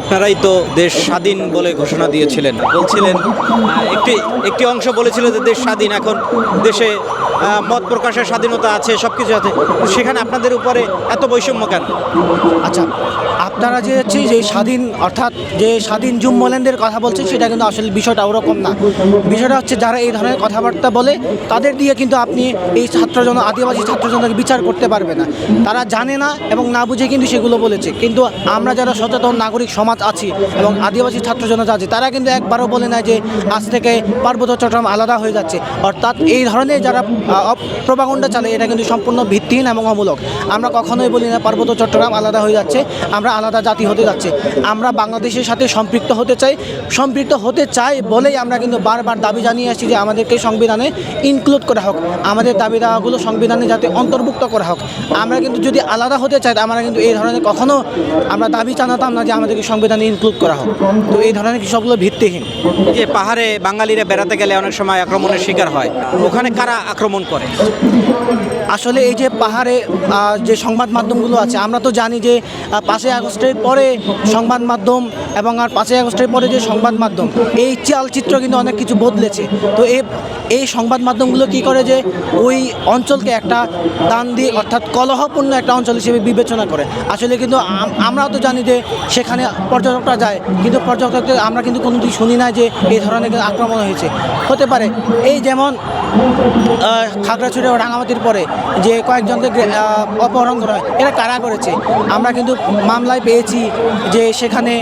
আপনারাই তো দেশ স্বাধীন বলে ঘোষণা দিয়েছিলেন। বলছিলেন একটি একটি অংশ বলেছিল যে দেশ স্বাধীন, এখন দেশে মত প্রকাশের স্বাধীনতা আছে সব কিছু আছে সেখানে আপনাদের উপরে এত বৈষম্য কেন? আচ্ছা আপনারা যে হচ্ছে যে স্বাধীন, অর্থাৎ যে স্বাধীন জুম্মল্যান্ডের কথা বলছেন সেটা কিন্তু আসলে বিষয়টা ওরকম না। বিষয়টা হচ্ছে যারা এই ধরনের কথাবার্তা বলে, তাদের দিয়ে কিন্তু আপনি এই ছাত্রজন, আদিবাসী ছাত্রজনকে বিচার করতে পারবে না। তারা জানে না এবং না বুঝে কিন্তু সেগুলো বলেছে। কিন্তু আমরা যারা সচেতন নাগরিক সমাজ আছি এবং আদিবাসী ছাত্রজনতা আছে, তারা কিন্তু একবারও বলে না যে আজ থেকে পার্বত্য চট্টগ্রাম আলাদা হয়ে যাচ্ছে। অর্থাৎ এই ধরনের যারা প্রবাগণ্ডা চালে এটা কিন্তু সম্পূর্ণ ভিত্তিহীন এবং অমূলক। আমরা কখনোই বলি না পার্বত্য চট্টগ্রাম আলাদা হয়ে যাচ্ছে, আমরা আলাদা জাতি হতে যাচ্ছে। আমরা বাংলাদেশের সাথে সম্পৃক্ত হতে চাই, সম্পৃক্ত হতে চাই বলেই আমরা কিন্তু বারবার দাবি জানিয়ে আসছি যে আমাদেরকে সংবিধানে ইনক্লুড করা হোক। আমাদের দাবি দাওয়াগুলো সংবিধানে যাতে অন্তর্ভুক্ত করা হোক। আমরা কিন্তু যদি আলাদা হতে চাই আমরা কিন্তু এই ধরনের কখনো আমরা দাবি জানাতাম না যে আমাদেরকে সংবিধানে ইনক্লুড করা হোক। তো এই ধরনের সবগুলো ভিত্তিহীন। যে পাহাড়ে বাঙালিরা বেড়াতে গেলে অনেক সময় আক্রমণের শিকার হয়, ওখানে কারা আক্রমণ করে? আসলে এই যে পাহাড়ে যে সংবাদ মাধ্যমগুলো আছে, আমরা তো জানি যে পাঁচই আগস্টের পরে সংবাদ মাধ্যম এবং আর পাঁচই আগস্টের পরে যে সংবাদ মাধ্যম, এই চালচিত্র কিন্তু অনেক কিছু বদলেছে। তো এই এই সংবাদ মাধ্যমগুলো কি করে যে, ওই অঞ্চলকে একটা দান দিয়ে, অর্থাৎ কলহপূর্ণ একটা অঞ্চল হিসেবে বিবেচনা করে। আসলে কিন্তু আম- আমরাও তো জানি যে, সেখানে পর্যটকরা যায়। কিন্তু পর্যটকদের আমরা কিন্তু কোনোদিন শুনি না যে এই ধরনের আক্রমণ হয়েছে। হতে পারে। এই যেমন খাগড়াছড়ি ও রাঙামাটির পরে যে কয়েকজনকে অপহরণ করা হয়, এরা কারা করেছে? আমরা কিন্তু মামলায় পেয়েছি যে সেখানে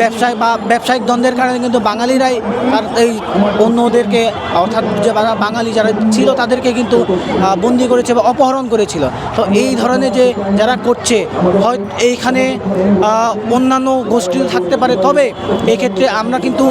ব্যবসায় বা ব্যবসায়িক দ্বন্দ্বের কারণে কিন্তু বাঙালিরাই তার এই অন্যদেরকে, অর্থাৎ যে বাঙালি যারা ছিল তাদেরকে কিন্তু বন্দি করেছে বা অপহরণ করেছিল। তো এই ধরনের যে যারা করছে হয় এইখানে অন্যান্য গোষ্ঠী থাকতে পারে। তবে এক্ষেত্রে আমরা কিন্তু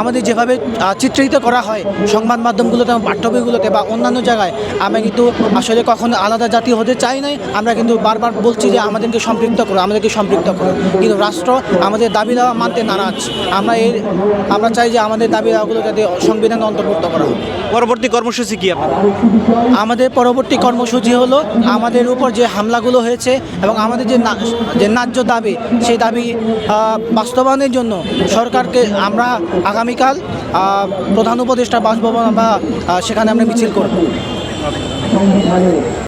আমাদের যেভাবে চিত্রিত করা হয় সংবাদ মাধ্যমগুলোতে পাঠ্যবইগুলোতে বা অন্যান্য জায়গায় আমরা কিন্তু আসলে কখনো আলাদা জাতি হতে চাই নাই। আমরা কিন্তু বারবার বলছি যে আমাদেরকে সম্পৃক্ত করো আমাদেরকে সম্পৃক্ত করো। কিন্তু রাষ্ট্র আমাদের দাবি দেওয়া মানতে নারাজ। আমরা এর আমরা চাই যে আমাদের দাবি দেওয়াগুলো যাতে সংবিধানে অন্তর্ভুক্ত করা হয় পরবর্তী কর্মসূচি কি আমাদের পরবর্তী কর্মসূচি হলো আমাদের উপর যে হামলাগুলো হয়েছে এবং আমাদের যে যে ন্যায্য দাবি সেই দাবি বাস্তবায়নের জন্য সরকারকে আমরা আগামীকাল প্রধান উপদেষ্টা বাসভবন বা সেখানে আমরা মিছিল করব।